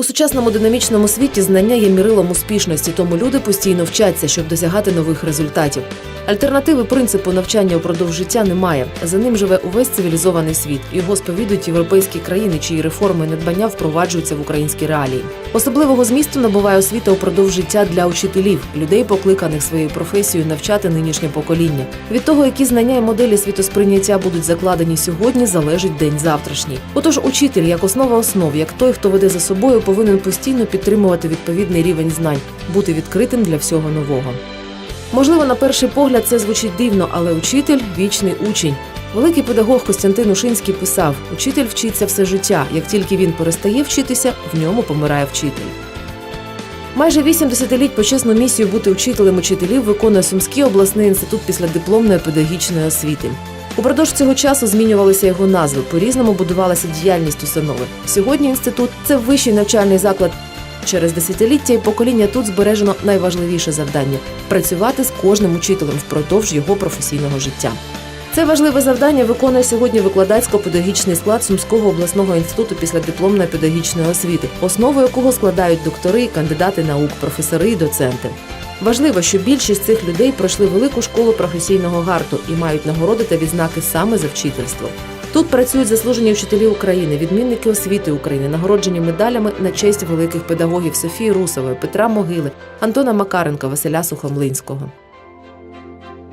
У сучасному динамічному світі знання є мірилом успішності, тому люди постійно вчаться, щоб досягати нових результатів. Альтернативи принципу навчання упродовж життя немає. За ним живе увесь цивілізований світ. Його сповідують європейські країни, чиї реформи надбання впроваджуються в українські реалії. Особливого змісту набуває освіта упродовж життя для учителів, людей, покликаних своєю професією навчати нинішнє покоління. Від того, які знання і моделі світосприйняття будуть закладені сьогодні, залежить день завтрашній. Отож, учитель, як основа основ, як той, хто веде за собою, повинен постійно підтримувати відповідний рівень знань, бути відкритим для всього нового. Можливо, на перший погляд це звучить дивно, але учитель вічний учень. Великий педагог Костянтин Ушинський писав: учитель вчиться все життя. Як тільки він перестає вчитися, в ньому помирає вчитель. Майже вісім десятиліть почесну місію бути учителем учителів виконує Сумський обласний інститут післядипломної педагогічної освіти. Упродовж цього часу змінювалися його назви, по-різному будувалася діяльність установи. Сьогодні інститут це вищий навчальний заклад. Через десятиліття і покоління тут збережено найважливіше завдання працювати з кожним учителем впродовж його професійного життя. Це важливе завдання виконує сьогодні викладацько-педагогічний склад Сумського обласного інституту післядипломної педагогічної освіти, основу якого складають доктори кандидати наук, професори і доценти. Важливо, що більшість цих людей пройшли велику школу професійного гарту і мають нагороди та відзнаки саме за вчительство. Тут працюють заслужені вчителі України, відмінники освіти України, нагороджені медалями на честь великих педагогів Софії Русової, Петра Могили, Антона Макаренка, Василя Сухомлинського.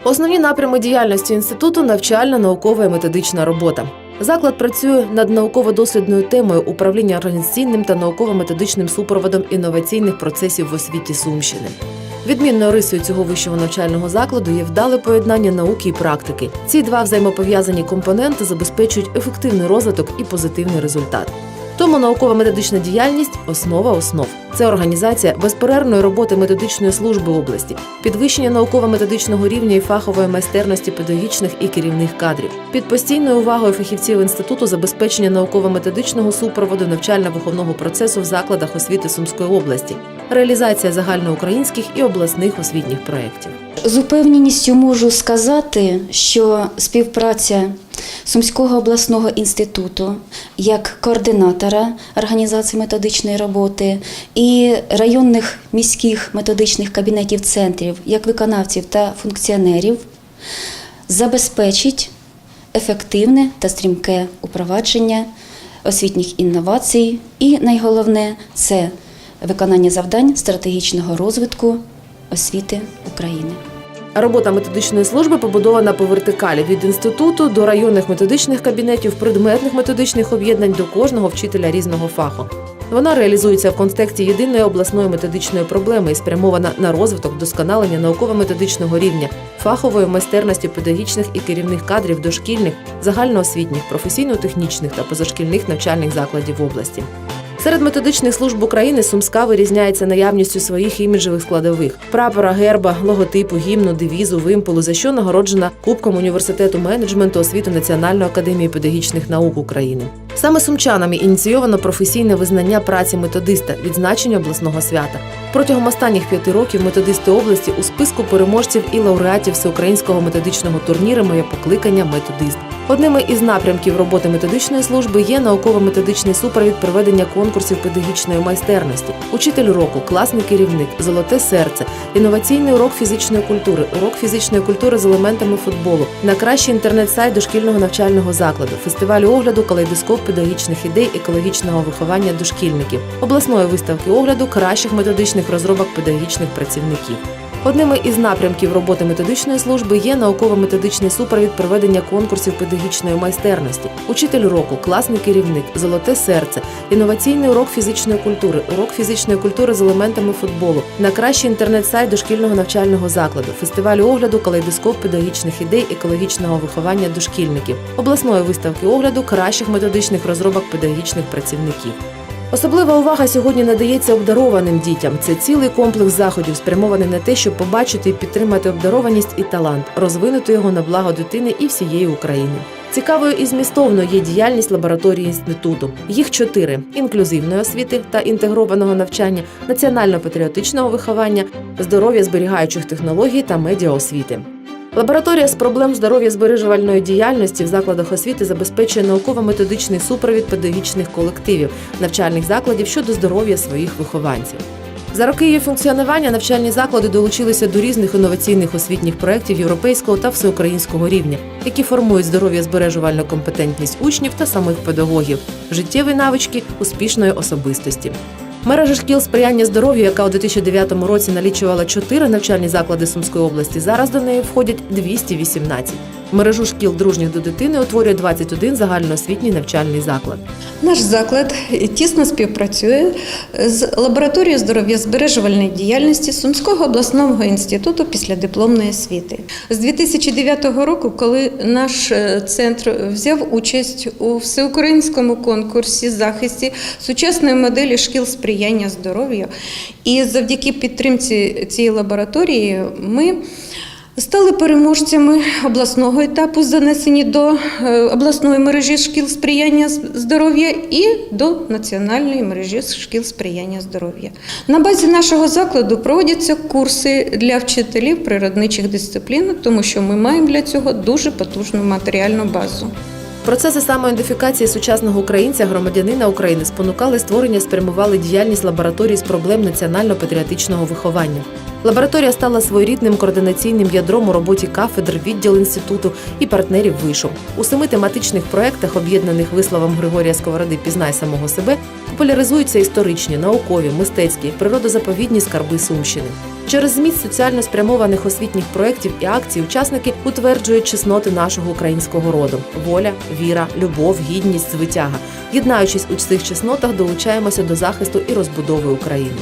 Основні напрями діяльності інституту навчальна, наукова і методична робота. Заклад працює над науково-дослідною темою управління організаційним та науково-методичним супроводом інноваційних процесів в освіті Сумщини. Відмінною рисою цього вищого навчального закладу є вдале поєднання науки і практики. Ці два взаємопов'язані компоненти забезпечують ефективний розвиток і позитивний результат. Тому наукова-методична діяльність основа основ. Це організація безперервної роботи методичної служби області, підвищення науково-методичного рівня і фахової майстерності педагогічних і керівних кадрів, під постійною увагою фахівців інституту забезпечення науково-методичного супроводу навчально-виховного процесу в закладах освіти Сумської області, реалізація загальноукраїнських і обласних освітніх проєктів. З упевненістю можу сказати, що співпраця Сумського обласного інституту як координатора організації методичної роботи і районних міських методичних кабінетів центрів як виконавців та функціонерів забезпечить ефективне та стрімке упровадження освітніх інновацій, і найголовне це виконання завдань стратегічного розвитку освіти України. Робота методичної служби побудована по вертикалі від інституту до районних методичних кабінетів, предметних методичних об'єднань до кожного вчителя різного фаху. Вона реалізується в контексті єдиної обласної методичної проблеми і спрямована на розвиток вдосконалення науково-методичного рівня, фахової майстерності педагогічних і керівних кадрів дошкільних, загальноосвітніх, професійно-технічних та позашкільних навчальних закладів області. Серед методичних служб України Сумська вирізняється наявністю своїх іміджевих складових: прапора, герба, логотипу, гімну, девізу, вимполу, за що нагороджена Кубком університету менеджменту освіти Національної академії педагогічних наук України. Саме сумчанами ініційовано професійне визнання праці методиста, відзначення обласного свята. Протягом останніх п'яти років методисти області у списку переможців і лауреатів всеукраїнського методичного турніру моє покликання методист. Одними із напрямків роботи методичної служби є науково-методичний супровід проведення конкурсів педагогічної майстерності, учитель року, класний керівник, золоте серце, інноваційний урок фізичної культури, урок фізичної культури з елементами футболу, на кращий інтернет-сайт дошкільного навчального закладу, фестиваль огляду, калейдоскоп педагогічних ідей екологічного виховання дошкільників, обласної виставки огляду кращих методичних розробок педагогічних працівників. Одними із напрямків роботи методичної служби є науково-методичний супровід проведення конкурсів педагогічної майстерності, учитель року, класний керівник, золоте серце, інноваційний урок фізичної культури, урок фізичної культури з елементами футболу, на кращий інтернет-сайт дошкільного навчального закладу, фестиваль огляду, калейдоскоп педагогічних ідей екологічного виховання дошкільників, обласної виставки огляду кращих методичних розробок педагогічних працівників. Особлива увага сьогодні надається обдарованим дітям. Це цілий комплекс заходів, спрямований на те, щоб побачити і підтримати обдарованість і талант, розвинути його на благо дитини і всієї України. Цікавою і змістовною є діяльність лабораторії інституту. Їх чотири: інклюзивної освіти та інтегрованого навчання, національно-патріотичного виховання, здоров'я зберігаючих технологій та медіаосвіти. Лабораторія з проблем здоров'я збережувальної діяльності в закладах освіти забезпечує науково-методичний супровід педагогічних колективів навчальних закладів щодо здоров'я своїх вихованців. За роки її функціонування навчальні заклади долучилися до різних інноваційних освітніх проєктів європейського та всеукраїнського рівня, які формують здоров'я збережувальну компетентність учнів та самих педагогів, життєві навички успішної особистості. Мережа шкіл сприяння здоров'ю, яка у 2009 році налічувала чотири навчальні заклади Сумської області, зараз до неї входять 218. Мережу шкіл дружніх до дитини утворює 21 загальноосвітній навчальний заклад. Наш заклад тісно співпрацює з лабораторією здоров'я збережувальної діяльності Сумського обласного інституту післядипломної освіти. З 2009 року, коли наш е, центр взяв участь у всеукраїнському конкурсі захисті сучасної моделі шкіл сприяння здоров'ю, і завдяки підтримці цієї лабораторії ми Стали переможцями обласного етапу, занесені до е, обласної мережі шкіл сприяння здоров'я і до національної мережі шкіл сприяння здоров'я. На базі нашого закладу проводяться курси для вчителів природничих дисциплін, тому що ми маємо для цього дуже потужну матеріальну базу. Процеси самоідентифікації сучасного українця, громадянина України спонукали створення, спрямували діяльність лабораторії з проблем національно-патріотичного виховання. Лабораторія стала своєрідним координаційним ядром у роботі кафедр, відділ інституту і партнерів вишу. У семи тематичних проєктах, об'єднаних висловом Григорія Сковороди Пізнай самого себе, популяризуються історичні, наукові, мистецькі, природозаповідні скарби Сумщини. Через зміст соціально спрямованих освітніх проєктів і акцій учасники утверджують чесноти нашого українського роду: воля, віра, любов, гідність, звитяга. Єднаючись у цих чеснотах, долучаємося до захисту і розбудови України.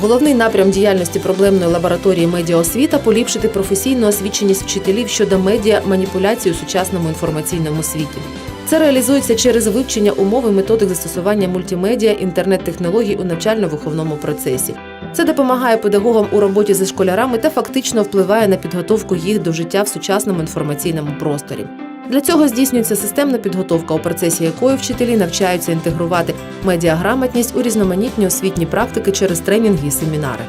Головний напрям діяльності проблемної лабораторії медіаосвіта поліпшити професійну освіченість вчителів щодо медіа маніпуляцій у сучасному інформаційному світі. Це реалізується через вивчення умов і методик застосування мультимедіа, інтернет-технологій у навчально-виховному процесі. Це допомагає педагогам у роботі зі школярами та фактично впливає на підготовку їх до життя в сучасному інформаційному просторі. Для цього здійснюється системна підготовка, у процесі якої вчителі навчаються інтегрувати медіаграмотність у різноманітні освітні практики через тренінги і семінари.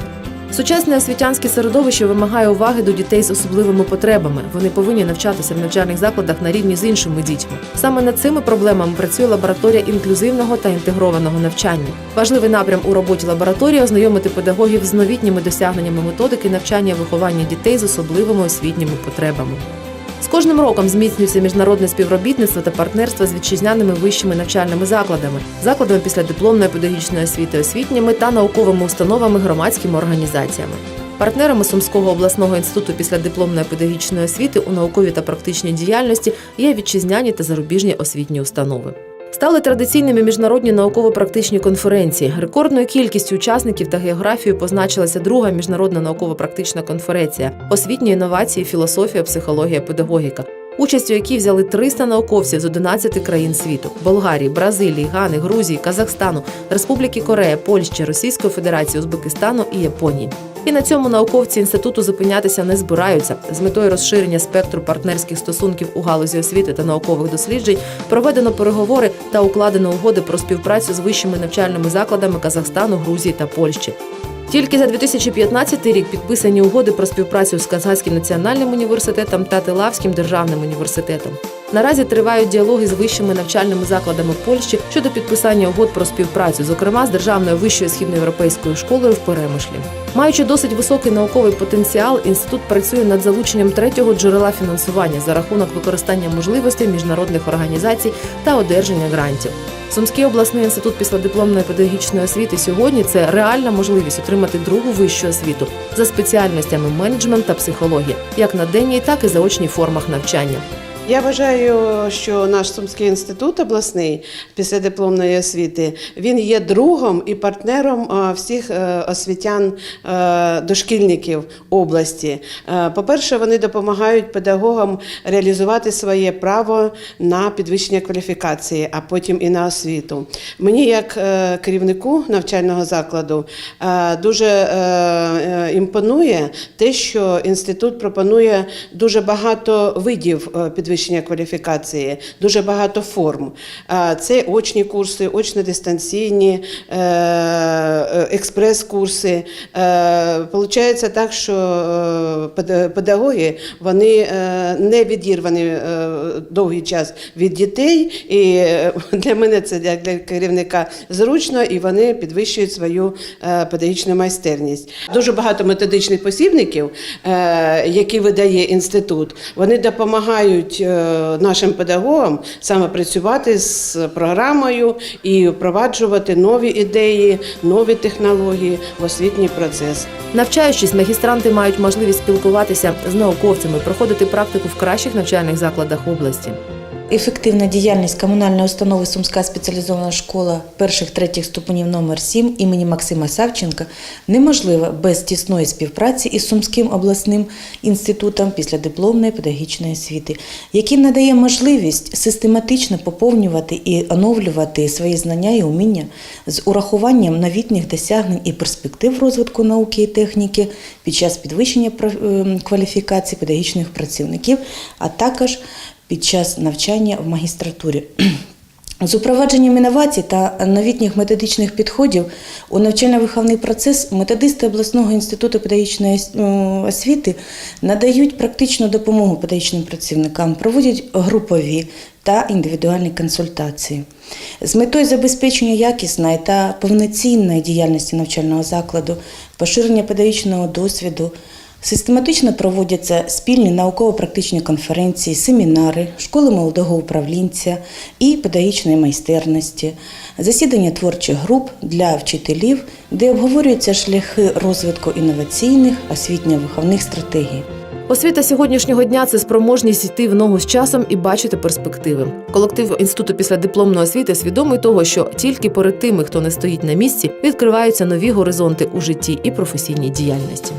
Сучасне освітянське середовище вимагає уваги до дітей з особливими потребами. Вони повинні навчатися в навчальних закладах на рівні з іншими дітьми. Саме над цими проблемами працює лабораторія інклюзивного та інтегрованого навчання. Важливий напрям у роботі лабораторії ознайомити педагогів з новітніми досягненнями методики навчання і виховання дітей з особливими освітніми потребами. З кожним роком зміцнюється міжнародне співробітництво та партнерство з вітчизняними вищими навчальними закладами, закладами післядипломної педагогічної освіти, освітніми та науковими установами, громадськими організаціями. Партнерами Сумського обласного інституту післядипломної педагогічної освіти у науковій та практичній діяльності є вітчизняні та зарубіжні освітні установи. Стали традиційними міжнародні науково-практичні конференції. Рекордною кількістю учасників та географією позначилася друга міжнародна науково-практична конференція освітні інновації, філософія, психологія, педагогіка. Участь у якій взяли 300 науковців з 11 країн світу: Болгарії, Бразилії, Гани, Грузії, Казахстану, Республіки Корея, Польщі, Російської Федерації, Узбекистану і Японії. І на цьому науковці інституту зупинятися не збираються. З метою розширення спектру партнерських стосунків у галузі освіти та наукових досліджень проведено переговори та укладено угоди про співпрацю з вищими навчальними закладами Казахстану, Грузії та Польщі. Тільки за 2015 рік підписані угоди про співпрацю з Казахським національним університетом та Телавським державним університетом. Наразі тривають діалоги з вищими навчальними закладами Польщі щодо підписання угод про співпрацю, зокрема з Державною вищою східноєвропейською школою в Перемишлі. Маючи досить високий науковий потенціал, інститут працює над залученням третього джерела фінансування за рахунок використання можливостей міжнародних організацій та одержання грантів. Сумський обласний інститут післядипломної педагогічної освіти сьогодні це реальна можливість отримати другу вищу освіту за спеціальностями менеджмент та психологія, як на денній, так і заочній формах навчання. Я вважаю, що наш Сумський інститут обласний післядипломної освіти він є другом і партнером е, всіх е, освітян е, дошкільників області. По-перше, вони допомагають педагогам реалізувати своє право на підвищення кваліфікації, а потім і на освіту. Мені, як керівнику навчального закладу, дуже імпонує те, що інститут пропонує дуже багато видів підвищення підвищення кваліфікації, дуже багато форм. Це очні курси, очно-дистанційні, е, е, експрес-курси. Е, Получається так, що педагоги вони не відірвані довгий час від дітей, і для мене це для керівника зручно, і вони підвищують свою педагогічну майстерність. Дуже багато методичних посібників, які видає інститут, вони допомагають е, нашим педагогам саме працювати з програмою і впроваджувати нові ідеї, нові технології в освітній процес. Навчаючись, магістранти мають можливість спілкуватися з науковцями, проходити практику в кращих навчальних закладах області. Ефективна діяльність комунальної установи Сумська спеціалізована школа перших-третіх ступенів номер 7 імені Максима Савченка неможлива без тісної співпраці із Сумським обласним інститутом післядипломної педагогічної освіти, який надає можливість систематично поповнювати і оновлювати свої знання і уміння з урахуванням новітніх досягнень і перспектив розвитку науки і техніки під час підвищення ем, кваліфікації педагогічних працівників, а також під час навчання в магістратурі. З упровадженням інновацій та новітніх методичних підходів у навчально-виховний процес методисти обласного інституту педагогічної освіти надають практичну допомогу педагогічним працівникам, проводять групові та індивідуальні консультації. З метою забезпечення якісної та повноцінної діяльності навчального закладу, поширення педагогічного досвіду, Систематично проводяться спільні науково-практичні конференції, семінари, школи молодого управлінця і педагогічної майстерності, засідання творчих груп для вчителів, де обговорюються шляхи розвитку інноваційних освітньо-виховних стратегій. Освіта сьогоднішнього дня це спроможність йти в ногу з часом і бачити перспективи. Колектив інституту після дипломної освіти свідомий того, що тільки перед тими, хто не стоїть на місці, відкриваються нові горизонти у житті і професійній діяльності.